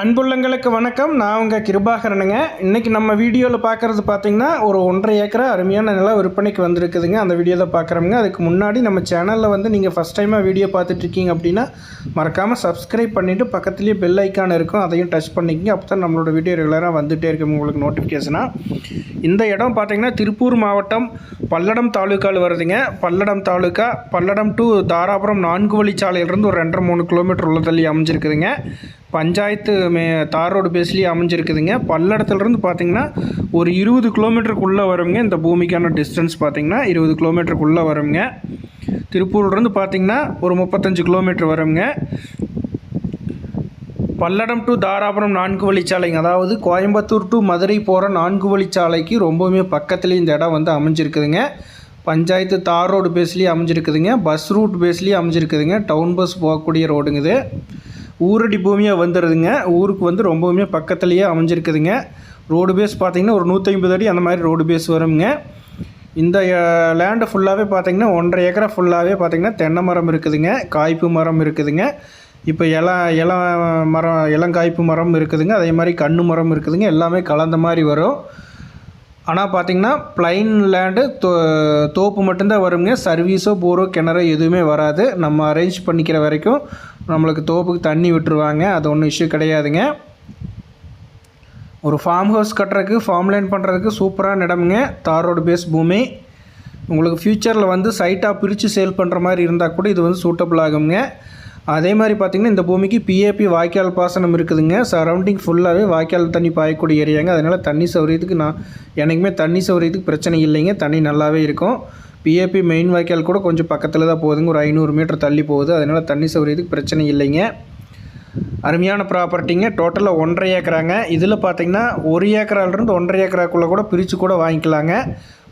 அன்புள்ளங்களுக்கு வணக்கம். நான் உங்கள் கிருபாகரனுங்க. இன்றைக்கி நம்ம வீடியோவில் பார்க்குறது பார்த்தீங்கன்னா ஒரு ஒன்றரை ஏக்கரை அருமையான நிலம் விற்பனைக்கு வந்திருக்குதுங்க. அந்த வீடியோவில் பார்க்குறோங்க அதுக்கு முன்னாடி நம்ம சேனலில் வந்து நீங்கள் ஃபஸ்ட் டைமாக வீடியோ பார்த்துட்ருக்கீங்க அப்படின்னா மறக்காமல் சப்ஸ்கிரைப் பண்ணிவிட்டு பக்கத்துலேயே பெல் ஐக்கான் இருக்கும். அதையும் டச் பண்ணிக்கங்க. அப்போ தான் நம்மளோட வீடியோ ரெகுலராக வந்துகிட்டே இருக்கும் உங்களுக்கு நோட்டிஃபிகேஷனாக இந்த இடம் பார்த்தீங்கன்னா திருப்பூர் மாவட்டம் பல்லடம் தாலுக்காவில் வருதுங்க. பல்லடம் தாலுக்கா பல்லடம் டு தாராபுரம் நான்கு வழிச்சாலையிலிருந்து ஒரு ரெண்டரை மூணு கிலோமீட்டர் உள்ள தள்ளி அமைஞ்சிருக்குதுங்க. பஞ்சாயத்து மே தார் ரோடு பேஸ்லேயே அமைஞ்சிருக்குதுங்க. பல்லடத்துலேருந்து பார்த்தீங்கன்னா ஒரு இருபது கிலோமீட்டருக்குள்ளே வருங்க இந்த பூமிக்கான டிஸ்டன்ஸ் பார்த்திங்கன்னா இருபது கிலோமீட்டருக்குள்ளே வருங்க திருப்பூர்லேருந்து பார்த்தீங்கன்னா ஒரு முப்பத்தஞ்சு கிலோமீட்டர் வருங்க பல்லடம் டு தாராபுரம் நான்கு வழிச்சாலைங்க. அதாவது கோயம்புத்தூர் டு மதுரை போகிற நான்கு வழிச்சாலைக்கு ரொம்பவுமே பக்கத்துலேயே இந்த இடம் வந்து அமைஞ்சிருக்குதுங்க. பஞ்சாயத்து தார் ரோடு பேஸ்லேயே அமைஞ்சிருக்குதுங்க. பஸ் ரூட் பேஸ்லேயே அமைஞ்சிருக்குதுங்க. டவுன் பஸ் போகக்கூடிய ரோடுங்க இது. ஊரடி பூமியாக வந்துடுதுங்க ஊருக்கு வந்து ரொம்பவுமே பக்கத்துலேயே அமைஞ்சிருக்குதுங்க. ரோடு பேஸ் பார்த்திங்கன்னா ஒரு நூற்றைம்பது அடி அந்த மாதிரி ரோடு பேஸ் வருங்க இந்த லேண்டு ஃபுல்லாகவே பார்த்திங்கன்னா ஒன்றரை ஏக்கரை ஃபுல்லாகவே பார்த்திங்கன்னா தென்னை மரம் இருக்குதுங்க. காய்ப்பு மரம் இருக்குதுங்க. இப்போ இல இள மரம் இளங்காய்ப்பு மரம் இருக்குதுங்க. அதே மாதிரி கன்று மரம் இருக்குதுங்க. எல்லாமே கலந்த மாதிரி வரும். ஆனால் பார்த்தீங்கன்னா ப்ளைன் லேண்டு தோ தோப்பு மட்டும்தான் வருங்க. சர்வீஸோ போரோ கிணறோ எதுவுமே வராது. நம்ம அரேஞ்ச் பண்ணிக்கிற வரைக்கும் நம்மளுக்கு தோப்புக்கு தண்ணி விட்டுருவாங்க. அது ஒன்றும் இஷ்யூ கிடையாதுங்க. ஒரு ஃபார்ம் ஹவுஸ் கட்டுறதுக்கு ஃபார்ம் லைன் பண்ணுறதுக்கு சூப்பரான இடமுங்க. தார் ரோடு பேஸ் பூமி. உங்களுக்கு ஃப்யூச்சரில் வந்து சைட்டாக பிரித்து சேல் பண்ணுற மாதிரி இருந்தால் கூட இது வந்து சூட்டபிள் ஆகுங்க. அதே மாதிரி பார்த்திங்கன்னா இந்த பூமிக்கு பிஏபி வாய்க்கால் பாசனம் இருக்குதுங்க. சரௌண்டிங் ஃபுல்லாகவே வாய்க்கால் தண்ணி பாயக்கூடிய ஏரியாங்க. அதனால் தண்ணி சௌரியத்துக்கு நான் எனக்குமே தண்ணி சௌரியத்துக்கு பிரச்சனை இல்லைங்க. தண்ணி நல்லாவே இருக்கும். பிஏபி மெயின் வாய்க்கால் கூட கொஞ்சம் பக்கத்தில் தான் போகுதுங்க. ஒரு ஐநூறு மீட்டர் தள்ளி போகுது. அதனால் தண்ணி சௌரியத்துக்கு பிரச்சனை இல்லைங்க. அருமையான ப்ராப்பர்ட்டிங்க டோட்டலாக ஒன்றரை ஏக்கராங்க. இதில் பார்த்தீங்கன்னா ஒரு ஏக்கராலேருந்து ஒன்றரை ஏக்கராக்குள்ளே கூட பிரித்து கூட வாங்கிக்கலாங்க.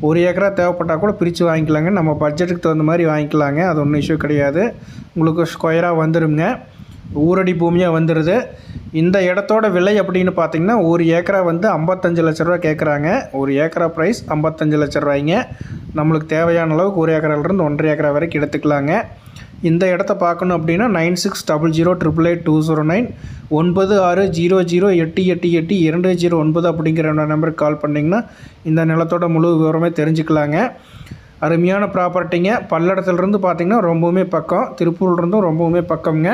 ஒரு ஏக்கரா தேவைப்பட்டால் கூட பிரித்து வாங்கிக்கலாங்க. நம்ம பட்ஜெட்டுக்கு தகுந்த மாதிரி வாங்கிக்கலாங்க. அது ஒன்றும் இஷ்யூ கிடையாது. உங்களுக்கு ஸ்கொயராக வந்துடுங்க ஊரடி பூமியாக வந்துடுது இந்த இடத்தோட விலை அப்படின்னு பார்த்தீங்கன்னா ஒரு ஏக்கரா வந்து ஐம்பத்தஞ்சு லட்ச ரூபா கேட்குறாங்க ஒரு ஏக்கரா ப்ரைஸ் ஐம்பத்தஞ்சு லட்ச ரூபாய்ங்க. நம்மளுக்கு தேவையான அளவுக்கு ஒரு ஏக்கராலேருந்து ஒன்றரை ஏக்கரா வரைக்கும் எடுத்துக்கலாங்க. இந்த இடத்த பார்க்கணும் அப்படின்னா nine six double zero triple eight two zero nine ஒன்பது ஆறு ஜீரோ ஜீரோ எட்டு எட்டு எட்டு இரண்டு ஜீரோ ஒன்பது அப்படிங்கிற நம்பருக்கு கால் பண்ணிங்கன்னா இந்த நிலத்தோட முழு விவரமே தெரிஞ்சுக்கலாங்க. அருமையான ப்ராப்பர்ட்டிங்க பல்லடத்துலேருந்து பார்த்திங்கன்னா ரொம்பவுமே பக்கம். திருப்பூர்லேருந்தும் ரொம்பவுமே பக்கம்ங்க.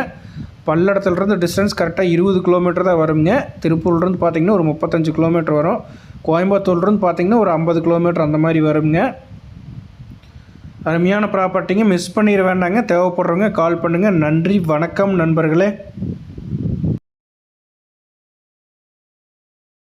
பல்லடத்துலேருந்து டிஸ்டன்ஸ் கரெக்டாக இருபது கிலோமீட்டர் தான் வருங்க திருப்பூர்லேருந்து பார்த்திங்கன்னா ஒரு முப்பத்தஞ்சு கிலோமீட்டர் வரும். கோயம்புத்தூர்லேருந்து பார்த்திங்கன்னா ஒரு ஐம்பது கிலோமீட்டர் அந்த மாதிரி வருங்க அருமையான ப்ராப்பர்ட்டிங்க மிஸ் பண்ணிட வேண்டாங்க. தேவைப்படுறவங்க கால் பண்ணுங்கள் நன்றி. வணக்கம் நண்பர்களே.